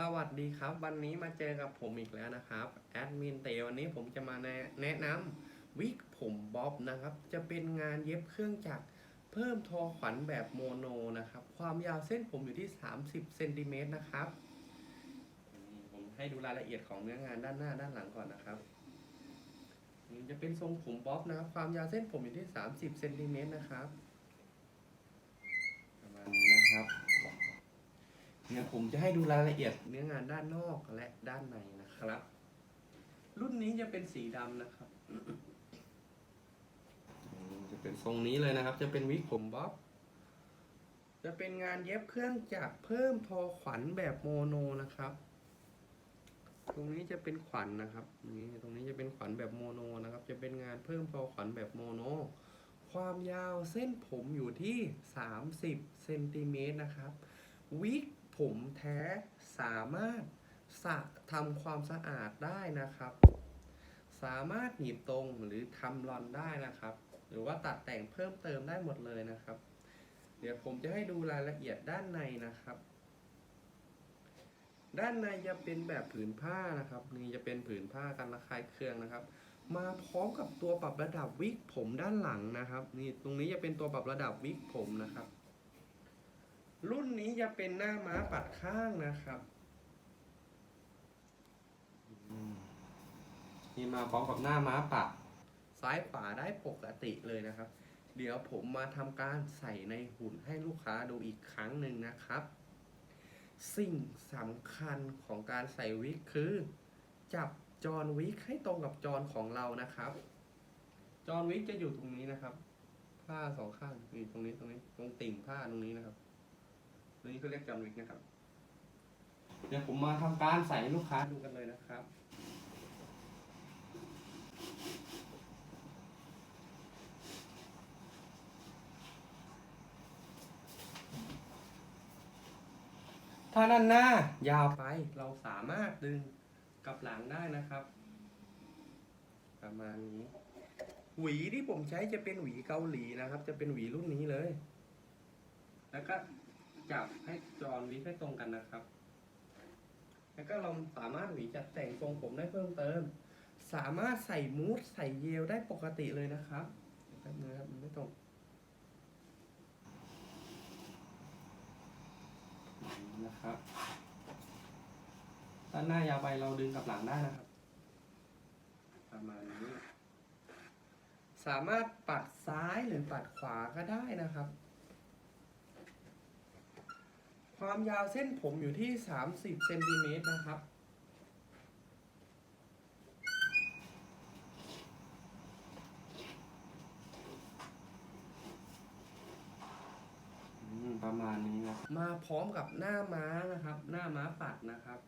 สวัสดีครับ วันนี้มาเจอกับผมอีกแล้วนะครับแอดมินเตวันนี้ผมจะมาแนะนำวิกผมบ๊อบนะครับ จะเป็นงานเย็บเครื่องจักรเพิ่มทอขวัญแบบโมโนนะครับ ความยาวเส้นผมอยู่ที่ 30เซนติเมตรนะครับ ผมให้ดูรายละเอียดของเนื้องานด้านหน้าด้านหลังก่อนนะครับจะเป็นทรงผมบ๊อบนะครับ ความยาวเส้นผมอยู่ที่ 30เซนติเมตรนะครับประมาณนี้นะครับ เนี่ยผมจะให้ดูรายละเอียดเนื้องานด้านนอกและด้านในนะครับ รุ่นนี้จะเป็นสีดำนะครับอืมจะเป็นทรงนี้เลยนะครับ จะเป็นวิกผมบ๊อบ จะเป็นงานเย็บเครื่องจักรเพิ่มทอขวัญแบบโมโนนะครับ ตรงนี้จะเป็นขวัญนะครับนี่ตรงนี้จะเป็นขวัญแบบโมโนนะครับ จะเป็นงานเพิ่มทอขวัญแบบโมโน ความยาวเส้นผมอยู่ที่ 30เซนติเมตรนะครับวิก ผมแท้สามารถสะทำความสะอาดได้นะครับ สามารถหนีบตรงหรือทำรอนได้นะครับ หรือว่าตัดแต่งเพิ่มเติมได้หมดเลยนะครับ เดี๋ยวผมจะให้ดูรายละเอียดด้านในนะครับ ด้านในจะเป็นแบบผืนผ้านะครับ นี่จะเป็นผืนผ้ากันระคายเคืองนะครับ มาพร้อมกับตัวปรับระดับวิกผมด้านหลังนะครับ นี่ตรงนี้จะเป็นตัวปรับระดับวิกผมนะครับ รุ่นนี้จะเป็นหน้าม้าปัดข้างนะครับอืมนี่มาพร้อมกับหน้าม้าปัด ซ้ายขวาได้ปกติเลยนะครับ เดี๋ยวผมมาทำการใส่ในหุ่นให้ลูกค้าดูอีกครั้งหนึ่งนะครับ สิ่งสำคัญของการใส่วิกคือ จับจอนวิกให้ตรงกับจอนของเรานะครับ จอนวิกจะอยู่ตรงนี้นะครับ ผ้าสองข้างอยู่ตรงนี้ตรงนี้ ตรงติ่งผ้าตรงนี้นะครับ ตรงนี้เขาเรียกจอนวิกนะครับ เดี๋ยวผมมาทำการใส่ให้ลูกค้าดูกันเลยนะครับถ้าด้านหน้ายาวไปเราสามารถดึงกลับหลังได้นะครับ ประมาณนี้ หวีที่ผมใช้จะเป็นหวีเกาหลีนะครับ จะเป็นหวีรุ่นนี้เลย แล้วก็ จับให้จอนวิให้ตรงกันนะครับ แล้วก็เราสามารถหวีจัดแต่งทรงผมได้เพิ่มเติม สามารถใส่มูดใส่เยลได้ปกติเลยนะครับแป๊บนึงครับมันไม่ตรงนะครับด้านหน้ายาวไปเราดึงกับหลังได้นะครับ ประมาณนี้ สามารถปัดซ้ายหรือปัดขวาก็ได้นะครับ ความยาวเส้นผมอยู่ที่ 30เซนติเมตรนะครับอืมประมาณนี้นะมาพร้อมกับหน้าม้านะครับ หน้าม้าปัดนะครับ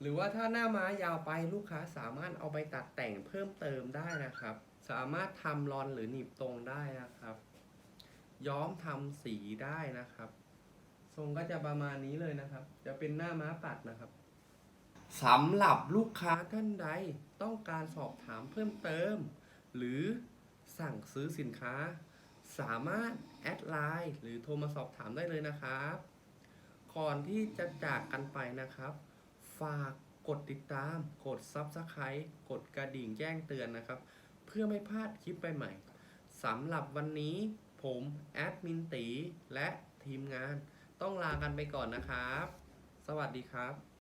หรือว่าถ้าหน้าม้ายาวไปลูกค้าสามารถเอาไปตัดแต่งเพิ่มเติมได้นะครับ สามารถทำรอนหรือหนีบตรงได้นะครับ ย้อมทำสีได้นะครับ ทรงก็จะประมาณนี้เลยนะครับ จะเป็นหน้าม้าปัดนะครับสำหรับลูกค้าท่านใดต้องการสอบถามเพิ่มเติม หรือสั่งซื้อสินค้า สามารถแอดไลน์หรือโทรมาสอบถามได้เลยนะครับก่อนที่จะจากกันไปนะครับ ฝากกดติดตาม กด Subscribe กดกระดิ่งแจ้งเตือนนะครับ เพื่อไม่พลาดคลิปใหม่ๆสำหรับวันนี้ผมแอดมินตีและทีมงาน ต้องลากันไปก่อนนะครับ สวัสดีครับ